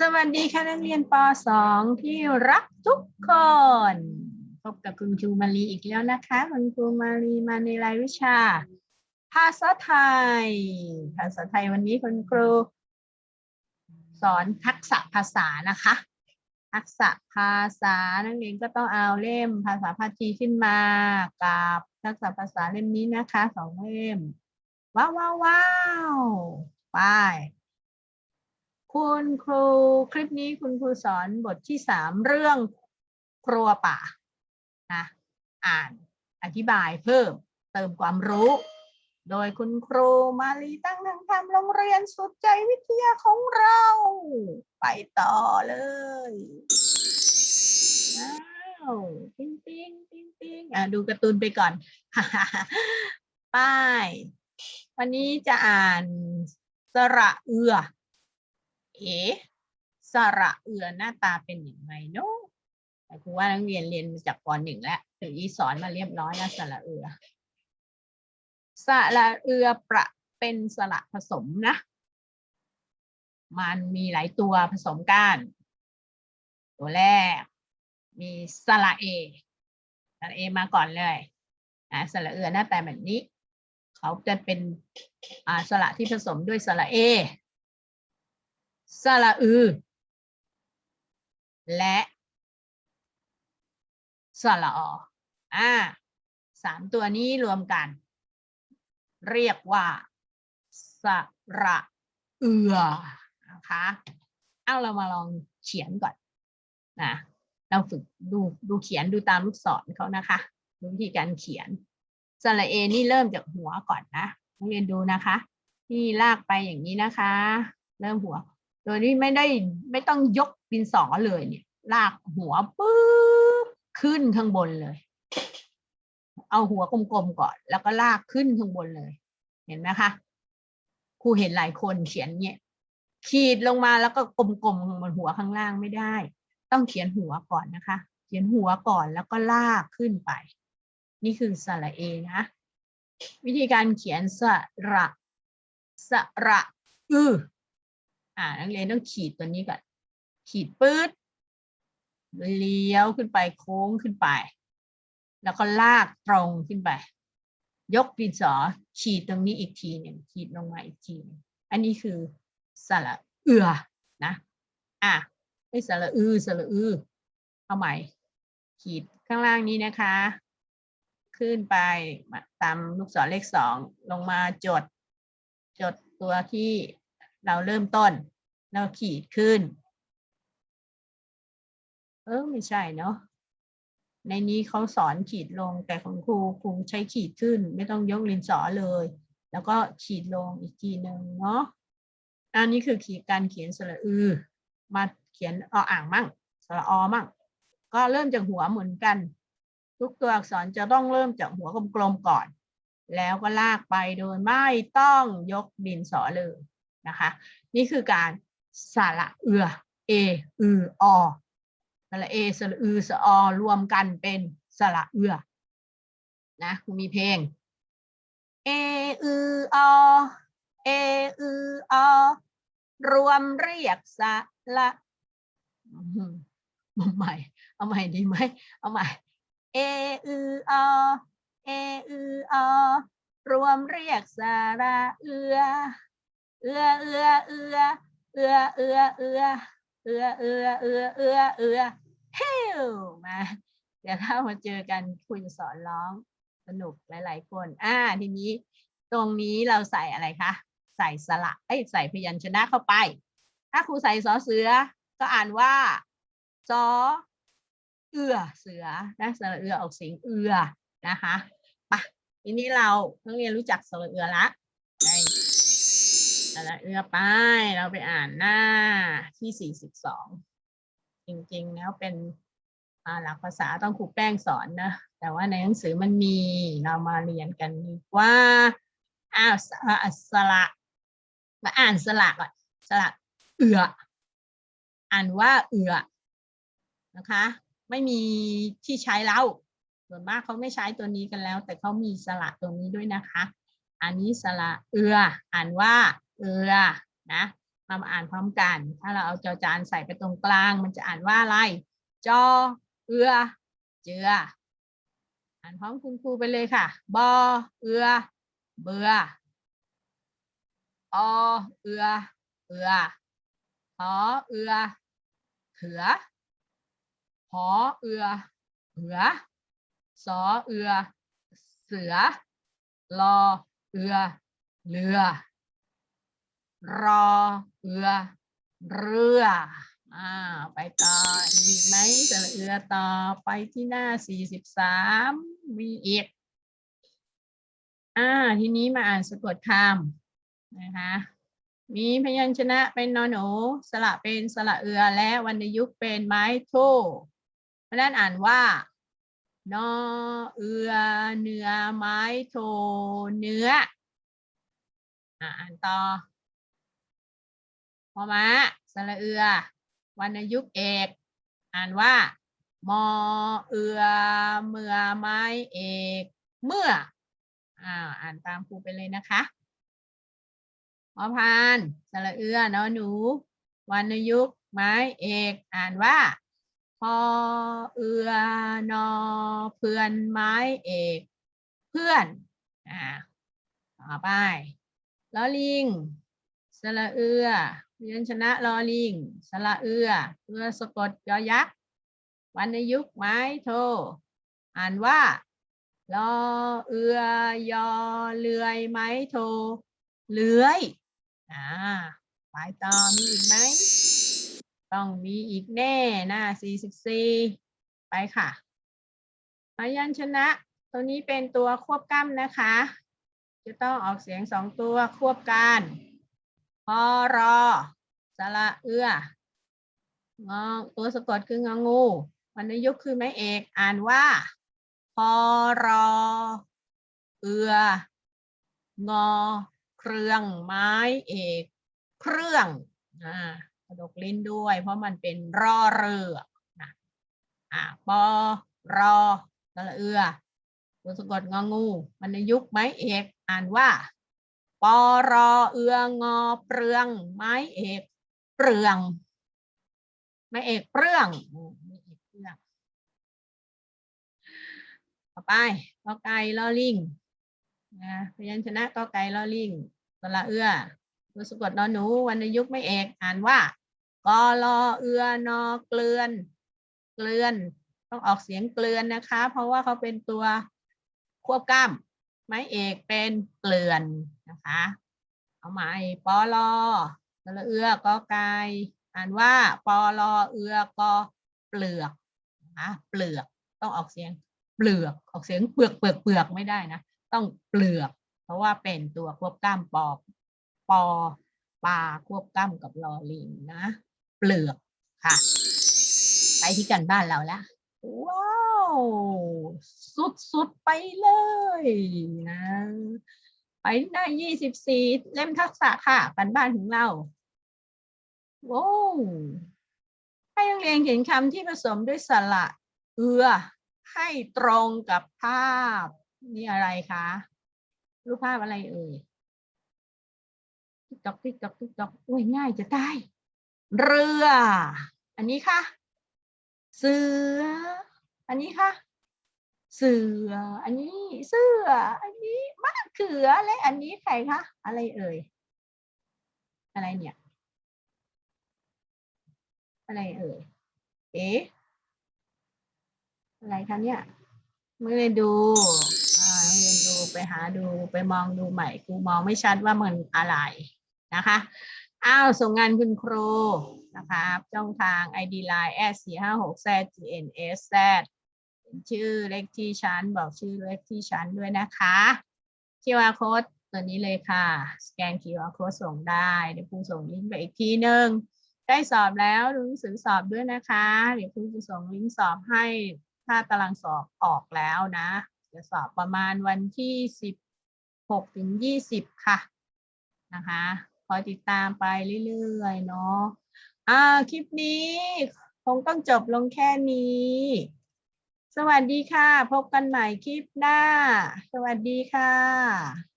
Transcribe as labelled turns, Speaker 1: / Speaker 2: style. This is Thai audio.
Speaker 1: สวัสดีค่ะนักเรียนป .2 ที่รักทุกคน พบกับคุณครูมารีอีกแล้วนะคะ คุณครูมารีมาในรายวิชา ภาษาไทย ภาษาไทยวันนี้คุณครู สอนทักษะภาษานะคะ ทักษะภาษานักเรียนก็ต้องเอาเล่มภาษาพาทีขึ้นมากับทักษะภาษาเล่มนี้นะคะสองเล่ม ว้าวว้าวว้าวไป คุณครูคลิปนี้คุณครูสอนบทที่สามเรื่องครัวป่านะอ่านอธิบายเพิ่มเติมความรู้ โดยคุณครูมาลีตั้งนังทำโรงเรียนสุดใจวิทยาของเรา ไปต่อเลยว้าวปิ๊งปิ๊งปิ๊งปิ๊งอะดูการ์ตูนไปก่อน ป้าย วันนี้จะอ่านสระเอือ เอ สระเอือหน้าตาเป็นอย่างไรเนาะแต่ครูว่านักเรียนเรียนมาจากปหนึ่งแล้วถึงอีสอนมาเรียบร้อยแล้วสระเอือ สระเอือประเป็นสระผสมนะ มันมีหลายตัวผสมกัน ตัวแรก มีสระเอสระเอมาก่อนเลยอะสระเอือหน้าตาแบบนี้ เขาจะเป็นสระที่ผสมด้วยสระเอ สระอือ และสระออ่าสามตัวนี้รวมกัน เรียกว่าสระเอือนะคะเอาเรามาลองเขียนก่อนนะเราฝึกดูดูเขียนดูตามลูกศรเขานะคะดูวิธีการเขียนสระเอนี่เริ่มจากหัวก่อนนะนักเรียนดูนะคะ นี่ลากไปอย่างนี้นะคะ เริ่มหัว โดยที่ไม่ได้ไม่ต้องยกดินสอเลยเนี่ย ลากหัวปุ๊บขึ้นข้างบนเลย เอาหัวกลมๆก่อน แล้วก็ลากขึ้นข้างบนเลย เห็นไหมคะครูเห็นหลายคนเขียนเนี่ย ขีดลงมาแล้วก็กลมๆบนหัวข้างล่างไม่ได้ ต้องเขียนหัวก่อนนะคะ เขียนหัวก่อนแล้วก็ลากขึ้นไป นี่คือสระเอนะวิธีการเขียนสระสระอือ อ่านักเรียนต้องขีดตัวนี้ก่อน ขีดปื๊ดเลี้ยวขึ้นไปโค้งขึ้นไป แล้วก็ลากตรงขึ้นไป ยกดินสอขีดตรงนี้อีกทีหนึ่งขีดลงมาอีกทีนึงอันนี้คือสระเอือนะอะไม่สระอือสระอือเอาใหม่ ขีดข้างล่างนี้นะคะ ขึ้นไปตามลูกศรเลขสองลงมาจด จดตัวที่ เราเริ่มต้น เราขีดขึ้น เออไม่ใช่เนาะในนี้เขาสอนขีดลงแต่ของครูครูใช้ขีดขึ้น ไม่ต้องยกลินสอเลย แล้วก็ขีดลงอีกทีหนึ่งเนาะอันนี้คือขีดการเขียนสระอือ มาเขียนออ่างมั่งสระอมั่ง ก็เริ่มจากหัวเหมือนกัน ทุกตัวอักษรจะต้องเริ่มจากหัวกลมๆก่อน แล้วก็ลากไปโดยไม่ต้องยกดินสอเลย นะคะ นี่คือการสระเอือเออืออสระเอสระอือสระอรวมกันเป็นสระเอือนะคุณมีเพลงเออืออเออืออรวมเรียกสระเอาใหม่ เอาใหม่ดีไหมเอาใหม่ เออืออเออืออรวมเรียกสระเอือ เอือเอือเอือเอือเอือเอือเอือเอือเอือเอือเอือเฮ้วมา เดี๋ยวถ้ามาเจอกันคุยสอนร้องสนุกหลาย ๆ คน อ่า ทีนี้ตรงนี้เราใส่อะไรคะ ใส่สระเอ้ยใส่พยัญชนะเข้าไป ถ้าครูใส่สอเสือ ก็อ่านว่าซอเอือเสือนะสระเอือออกเสียงเอือนะคะปะทีนี้เรานักเรียนรู้จักสระเอือละ ได้สระเอือไปเราไปอ่านหน้าที่สี่สิบสองจริงๆแล้วเป็นหลักภาษาต้องครูแป้งสอนนะ แต่ว่าในหนังสือมันมีเรามาเรียนกันดีกว่าอ้าวสระสระมาอ่านสระก่อนสระเอืออ่านว่าเอือนะคะ ไม่มีที่ใช้แล้วส่วนมากเขาไม่ใช้ตัวนี้กันแล้ว แต่เขามีสระตัวนี้ด้วยนะคะ อันนี้สระเอือ อ่านว่า เอือนะมามาอ่านพร้อมกัน ถ้าเราเอาจอจานใส่ไปตรงกลาง มันจะอ่านว่าอะไร จอเอือ เจือ อ่านพร้อมคุณครูไปเลยค่ะ บอเอือ เบืออเอือ เอือหอเอือเขือหอเอือเหือสอเอือ เสือ รอ เอือ เรือ รอเอือ เรืออ่าไปต่อมีอีกไหมสระเอือต่อไปที่หน้าสี่สิบสามมีอีกอ่าทีนี้มาอ่านสะกดคำนะคะมีพยัญชนะเป็นนอนหนูสระเป็นสระเอือและวรรณยุกต์เป็นไม้โทเพราะนั้นอ่านว่านอเอือเนื้อไม้โทเนื้ออ่านต่อ พอมาสระเอือวรรณยุกเอก อ่านว่า มอเอือเมื่อไม้เอก เมื่ออ่าอ่านตามครูไปเลยนะคะพอพานสระเอือนอหนูวรรณยุกไม้เอก อ่านว่าพอเอือนอเพื่อนไม้เอก เพื่อนอ่าต่อไปลอลิงสระเอือ เรียนชนะลอลิง สระเอือเพื่อสะกดยอยักษ์วรรณยุกต์ไม้โท อ่านว่าลอเอือยอเลื่อยไม้โท เลื้อยอ่าไปต่อมีอีกไหมต้องมีอีกแน่หน้า44 ไปค่ะพยัญชนะ ตัวนี้เป็นตัวควบกล้ำนะคะ จะต้องออกเสียงสองตัวควบกัน พอรอสระเอื้องอตัวสะกดคืององูวรรณยุกต์คือไม้เอกอ่านว่าพอรอเอืองอเครื่องไม้เอก เครื่องอ่ากระดกลิ้นด้วย เพราะมันเป็นรอเรือนะอ่าปอรอสระเอือตัวสะกดงองูวรรณยุกต์ไม้เอกอ่านว่า ปอรอเอืองอเปลือง ไม้เอกเปลือง ไม้เอกเปลืองไม้เอกเปลือง ต่อไปกอไก่ลอลิงนะพยัญชนะกอไก่ลอลิงสระเอือตัวสะกดนอนหนูวรรณยุกต์ไม่เอกอ่านว่ากอลอเอือนอเกลือน เกลือน ต้องออกเสียงเกลือนนะคะ เพราะว่าเขาเป็นตัวควบกล้ำ ไม้เอกเป็นเกลือนนะคะ เอาใหม่ปอลอสระเอือกอไก่อ่านว่าปอลอเอือกอเปลือกนะคะเปลือกต้องออกเสียงเปลือกออกเสียงเปลือกเปลือกเปลือกไม่ได้นะต้องเปลือก เพราะว่าเป็นตัวควบกล้ำปอปอปลาควบกล้ำกับลอลิงนะ เปลือกค่ะ ไปที่กันบ้านเราละว้าว สุดๆไปเลยนะไปหน้ายี่สิบสี่เล่มทักษะค่ะกันบ้านของเราโว้ให้นักเรียนเขียนคำที่ผสมด้วยสระเอือ ให้ตรงกับภาพ นี่อะไรคะรูปภาพอะไรเอ่ยติ๊กตอกติ๊กตอกติ๊กตอกโอ้ยง่ายจะตายเรือ อันนี้ค่ะ เสือ อันนี้ค่ะ เสือ อันนี้เสื้อ อันนี้มะเขือและอันนี้ใครคะอะไรเอ่ย อะไรเนี่ย อะไรเอ่ย เอ๊ะอะไรคะเนี่ยไม่ได้ดูอ่าไม่ได้ดูไปหาดูไปมองดูใหม่ครูมองไม่ชัดว่ามันอะไรนะคะอ้าวส่งงานคุณครูนะคะช่องทาง ID Line แอดสี่ห้าหก z GNS z ชื่อเลขที่ชั้นบอกชื่อเลขที่ชั้นด้วยนะคะ QR code ตัวนี้เลยค่ะ สแกน QR code ส่งได้เดี๋ยวครูส่งลิงก์ไปอีกทีหนึ่งใกล้สอบแล้วดูหนังสือสอบด้วยนะคะ เดี๋ยวครูจะส่งลิงก์สอบให้ถ้าตารางสอบออกแล้วนะ จะสอบประมาณวันที่สิบหกถึงยี่สิบค่ะนะคะคอยติดตามไปเรื่อยๆเนาะอ่าคลิปนี้คงต้องจบลงแค่นี้ สวัสดีค่ะ พบกันใหม่คลิปหน้า สวัสดีค่ะ